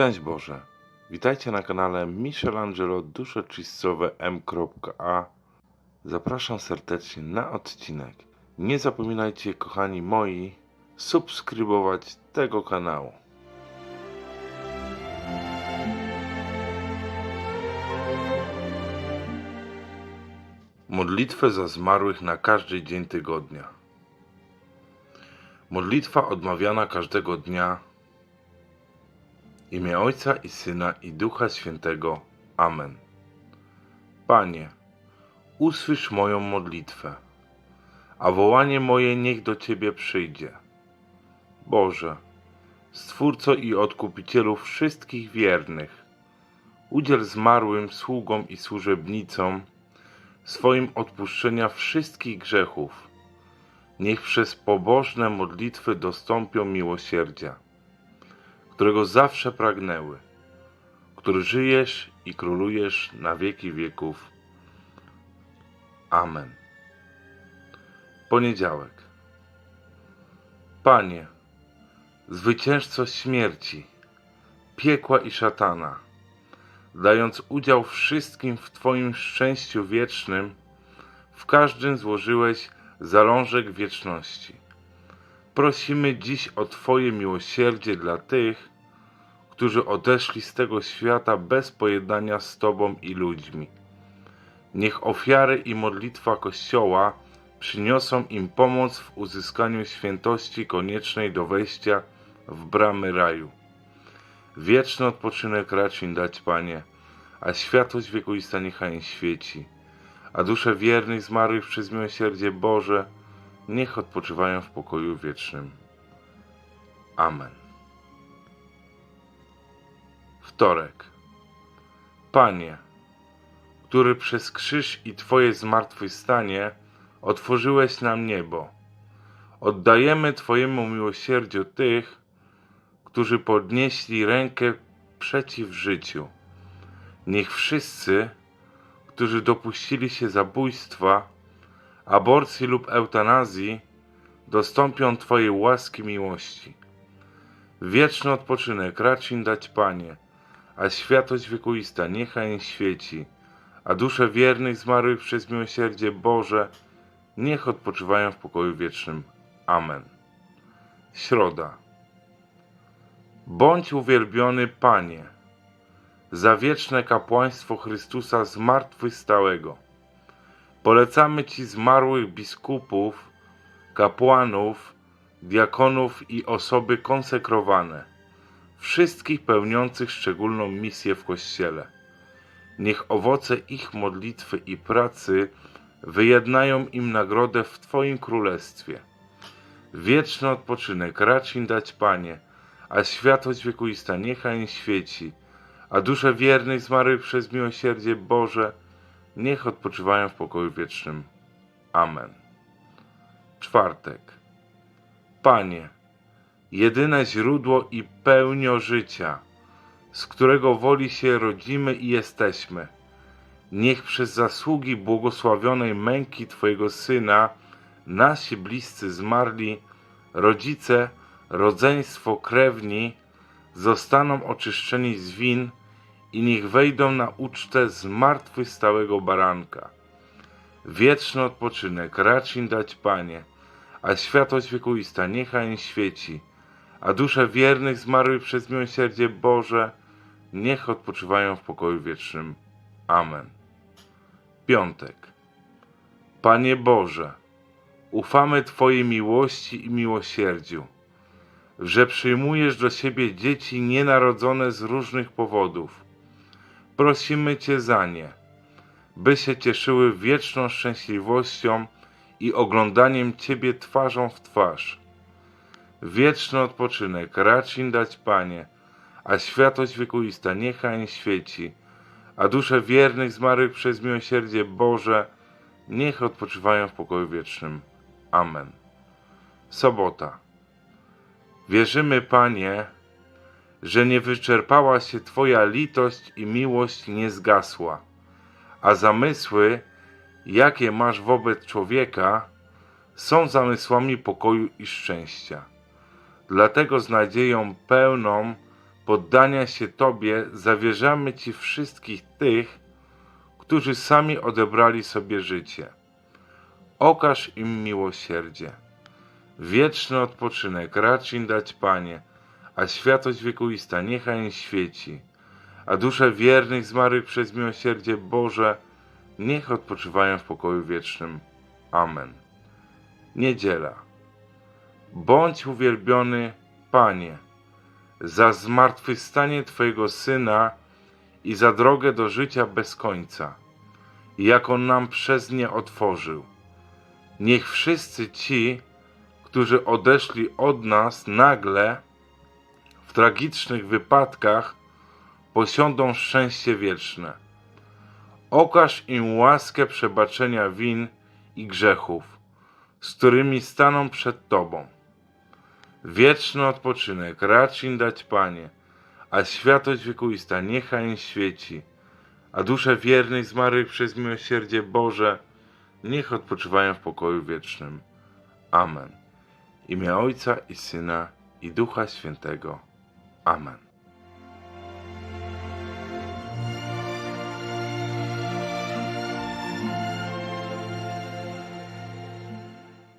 Szczęść Boże! Witajcie na kanale Michelangelo Dusze Czystowe M.A. Zapraszam serdecznie na odcinek. Nie zapominajcie, kochani moi, subskrybować tego kanału. Modlitwę za zmarłych na każdy dzień tygodnia. Modlitwa odmawiana każdego dnia imię Ojca i Syna i Ducha Świętego. Amen. Panie, usłysz moją modlitwę, a wołanie moje niech do Ciebie przyjdzie. Boże, Stwórco i Odkupicielu wszystkich wiernych, udziel zmarłym sługom i służebnicom swoim odpuszczenia wszystkich grzechów. Niech przez pobożne modlitwy dostąpią miłosierdzia którego zawsze pragnęły, który żyjesz i królujesz na wieki wieków. Amen. Poniedziałek. Panie, zwyciężco śmierci, piekła i szatana, dając udział wszystkim w Twoim szczęściu wiecznym, w każdym złożyłeś zalążek wieczności. Prosimy dziś o Twoje miłosierdzie dla tych, którzy odeszli z tego świata bez pojednania z Tobą i ludźmi. Niech ofiary i modlitwa Kościoła przyniosą im pomoc w uzyskaniu świętości koniecznej do wejścia w bramy raju. Wieczny odpoczynek racz im dać, Panie, a światłość wiekuista niechaj im świeci, a dusze wiernych zmarłych przez miłosierdzie Boże niech odpoczywają w pokoju wiecznym. Amen. Wtorek. Panie, który przez krzyż i Twoje zmartwychwstanie otworzyłeś nam niebo, oddajemy Twojemu miłosierdziu tych, którzy podnieśli rękę przeciw życiu. Niech wszyscy, którzy dopuścili się zabójstwa, aborcji lub eutanazji, dostąpią Twojej łaski miłości. Wieczny odpoczynek racz im dać, Panie, a światłość wiekuista niechaj im świeci, a dusze wiernych zmarłych przez miłosierdzie Boże niech odpoczywają w pokoju wiecznym. Amen. Środa. Bądź uwielbiony, Panie, za wieczne kapłaństwo Chrystusa zmartwychwstałego. Polecamy Ci zmarłych biskupów, kapłanów, diakonów i osoby konsekrowane wszystkich pełniących szczególną misję w Kościele. Niech owoce ich modlitwy i pracy wyjednają im nagrodę w Twoim Królestwie. Wieczny odpoczynek racz im dać, Panie, a światłość wiekuista niechaj im świeci, a dusze wiernych zmarłych przez miłosierdzie Boże niech odpoczywają w pokoju wiecznym. Amen. Czwartek. Panie, jedyne źródło i pełnio życia, z którego woli się rodzimy i jesteśmy. Niech przez zasługi błogosławionej męki Twojego Syna nasi bliscy zmarli, rodzice, rodzeństwo, krewni zostaną oczyszczeni z win i niech wejdą na ucztę zmartwychwstałego baranka. Wieczny odpoczynek racz im dać, Panie, a światłość wiekuista niechaj im świeci a dusze wiernych zmarłych przez miłosierdzie Boże niech odpoczywają w pokoju wiecznym. Amen. Piątek. Panie Boże, ufamy Twojej miłości i miłosierdziu, że przyjmujesz do siebie dzieci nienarodzone z różnych powodów. Prosimy Cię za nie, by się cieszyły wieczną szczęśliwością i oglądaniem Ciebie twarzą w twarz Wieczny odpoczynek racz im dać, Panie, a światłość wiekuista niechaj świeci, a dusze wiernych zmarłych przez miłosierdzie Boże niech odpoczywają w pokoju wiecznym. Amen. Sobota. Wierzymy, Panie, że nie wyczerpała się Twoja litość i miłość nie zgasła, a zamysły, jakie masz wobec człowieka, są zamysłami pokoju i szczęścia. Dlatego z nadzieją pełną poddania się Tobie zawierzamy Ci wszystkich tych, którzy sami odebrali sobie życie. Okaż im miłosierdzie. Wieczny odpoczynek racz im dać, Panie, a światłość wiekuista niechaj świeci, a dusze wiernych zmarłych przez miłosierdzie Boże niech odpoczywają w pokoju wiecznym. Amen. Niedziela. Bądź uwielbiony, Panie, za zmartwychwstanie Twojego Syna i za drogę do życia bez końca, jak On nam przez nie otworzył. Niech wszyscy ci, którzy odeszli od nas nagle w tragicznych wypadkach, posiądą szczęście wieczne. Okaż im łaskę przebaczenia win i grzechów, z którymi staną przed Tobą. Wieczny odpoczynek racz im dać, Panie, a światłość wiekuista niechaj im świeci, a dusze wiernych zmarłych przez miłosierdzie Boże niech odpoczywają w pokoju wiecznym. Amen. Imię Ojca i Syna i Ducha Świętego. Amen.